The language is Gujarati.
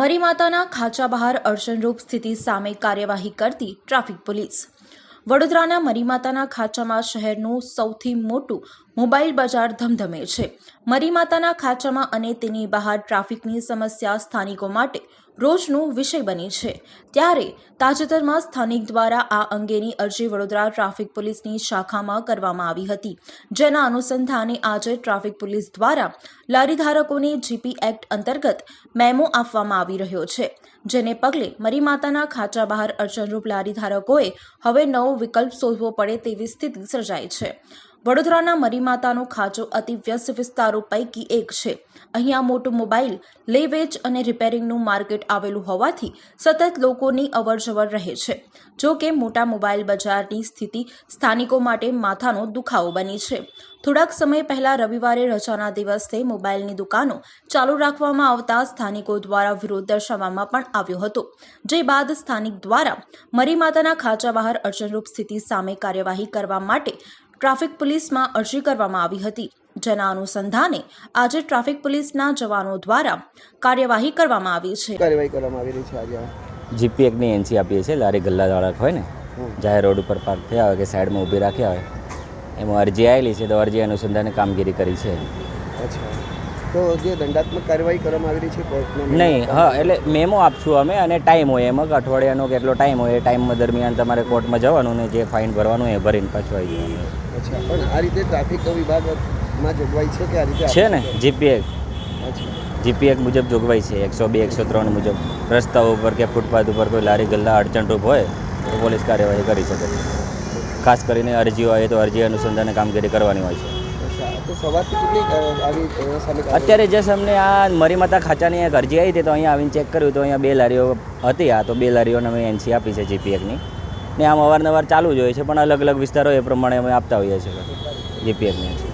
મરી માતાના ખાંચા બહાર અડચણરૂપ સ્થિતિ સામે કાર્યવાહી કરતી ટ્રાફિક પોલીસ. વડોદરાના મરીમાતાના ખાંચામાં શહેરનું સૌથી મોટું મોબાઈલ બજાર ધમધમે છે. મરીમાતાના ખાંચામાં અને તેની બહાર ટ્રાફિકની સમસ્યા સ્થાનિકો માટે રોજનું વિષય બની છે. ત્યારે તાજેતરમાં સ્થાનિક દ્વારા આ અંગેની અરજી વડોદરા ટ્રાફિક પોલીસની શાખામાં કરવામાં આવી હતી. જેના અનુસંધાને આજે ટ્રાફિક પોલીસ દ્વારા લારી ધારકોને જીપી એક્ટ અંતર્ગત મેમો આપવામાં આવી રહ્યો છે. જેને પગલે મરીમાતાના ખાચા બહાર અર્ચનરૂપ લારી ધારકોએ હવે નવો વિકલ્પ શોધવો પડે તેવી સ્થિતિ સર્જાઈ છે. વડોદરાના મરીમાતાનો ખાંચો અતિ વ્યસ્ત વિસ્તારો પૈકી એક છે. અહીંયા મોટું મોબાઈલ લે વેચ અને રિપેરિંગનું માર્કેટ આવેલું હોવાથી સતત લોકોની અવરજવર રહે છે. જો કે મોટા મોબાઈલ બજારની સ્થિતિ સ્થાનિકો માટે માથાનો દુખાવો બની છે. થોડાક સમય પહેલા રવિવારે રજાના દિવસે મોબાઈલની દુકાનો ચાલુ રાખવામાં આવતા સ્થાનિકો દ્વારા વિરોધ દર્શાવવામાં પણ આવ્યો હતો. જે બાદ સ્થાનિક દ્વારા મરીમાતાના ખાંચા બહાર અડચણરૂપ સ્થિતિ સામે કાર્યવાહી કરવા માટે ટ્રાફિક પોલીસમાં અરજી કરવામાં આવી હતી જેના અનુસંધાને આજે ટ્રાફિક પોલીસના જવાનો દ્વારા કાર્યવાહી કરવામાં આવી છે કાર્યવાહી કરવામાં આવી રહી છે આજે આ? જીપી એકની એનસી આપીએ છીએ લારી ગલ્લાવાળા હોય ને. જાહેર રોડ ઉપર પાર્ક થયા હોય કે સાઈડમાં ઊભી રાખ્યા હોય એમાં અરજી આવેલી છે તો અરજી અનુસંધાને કામગીરી કરી છે અચ્છા તો જે દંડાત્મક કાર્યવાહી કરવામાં આવી રહી છે નહીં હા એટલે મેમો આપશું અમે અને ટાઈમ હોય એમાં અઠવાડિયાનો કેટલો ટાઈમ હોય એ ટાઈમ દરમિયાન તમારે કોર્ટમાં જવાનું ને જે ફાઇન ભરવાનું એ ભરીને પાછું આવી જવાનું. અચ્છા પણ આ રીતે ટ્રાફિક વિભાગમાં જોગવાઈ છે કે આ રીતે છે ને શકે? જીપી એક અચ્છા. જીપી એક મુજબ જોગવાઈ છે એકસો બે એકસો ત્રણ મુજબ. રસ્તાઓ ઉપર કે ફૂટપાથ ઉપર કોઈ લારી ગલ્લા અડચણરૂપ હોય તો પોલીસ કાર્યવાહી કરી શકે છે. ખાસ કરીને અરજીઓ આવે તો અરજી અનુસંધાને કામગીરી કરવાની હોય છે. અત્યારે જસ્ટ અમને આ મરીમાતા ખાચાની અહીંયા અરજી આવી હતી તો અહીંયા આવીને ચેક કર્યું તો અહીંયા બે લારીઓ હતી. આ તો બે લારીઓને અમે એનસી આપી છે જીપીએફની ને. આમ અવારનવાર ચાલુ જ હોય છે, પણ અલગ અલગ વિસ્તારો એ પ્રમાણે અમે આપતા હોઈએ છીએ. જીપી એકની